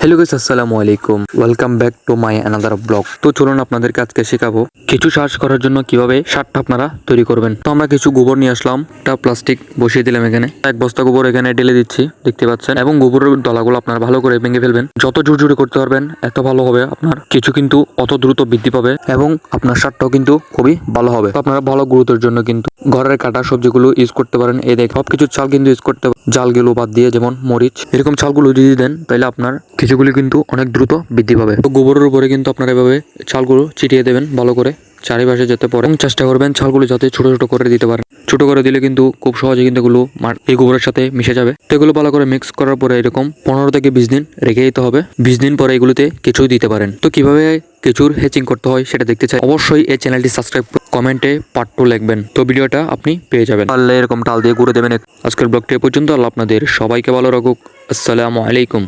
Hello guys আসসালামু আলাইকুম welcome back to my another blog তো চলুন আপনাদেরকে আজকে শেখাবো কিছু সার্চ করার জন্য কীভাবে সারটা আপনারা তৈরি করবেন। তো আমরা কিছু গোবর নিয়ে আসলাম, একটা প্লাস্টিক বসিয়ে দিলাম এখানে। এক বস্তা গোবর এখানে ঢেলে দিচ্ছি, দেখতে পাচ্ছেন। এবং গোবরের দলাগুলো আপনারা ভালো করে ভেঙে ফেলবেন। যত জোর জোরে করতে পারবেন, এত ভালো হবে আপনার কিছু কিন্তু অত দ্রুত বৃদ্ধি পাবে এবং আপনার সারটাও কিন্তু খুবই ভালো হবে। আপনারা ভালো গুরুত্বের জন্য কিন্তু ঘরের কাটা সবজিগুলো ইউজ করতে পারেন। এই দেখ সব কিছু চাল কিন্তু ইউজ করতে জালগুলো বাদ দিয়ে যেমন মরিচ, এরকম চালগুলো যদি দেন, তাহলে আপনার কিছুগুলি কিন্তু অনেক দ্রুত বৃদ্ধি পাবে। তো গোবরের উপরে কিন্তু আপনারা এভাবে চালগুলো ছিটিয়ে দেবেন ভালো করে, চারিপাশে যেতে পারে এবং চেষ্টা করবেন ছালগুলো যাতে ছোট ছোট করে দিতে পারেন। ছোট করে দিলে কিন্তু খুব সহজে কিন্তু এগুলো এই গোবরের সাথে মিশে যাবে। তো এগুলো ভালো করে মিক্স করার পরে এরকম পনেরো থেকে বিশ দিন রেখে দিতে হবে। বিশ দিন পরে এগুলোতে কেঁচু দিতে পারেন। তো কীভাবে কেঁচুর হেচিং করতে হয় সেটা দেখতে চাই। অবশ্যই এই চ্যানেলটি সাবস্ক্রাইব কমেন্টে পার্ট টু লিখবেন। তো ভিডিওটা আপনি পেয়ে যাবেন। পারলে এরকম টাল দিয়ে ঘুরে দেবেন। আজকের ব্লগটি পর্যন্ত। আল্লাহ আপনাদের সবাইকে ভালো রাখুক। আসসালামু আলাইকুম।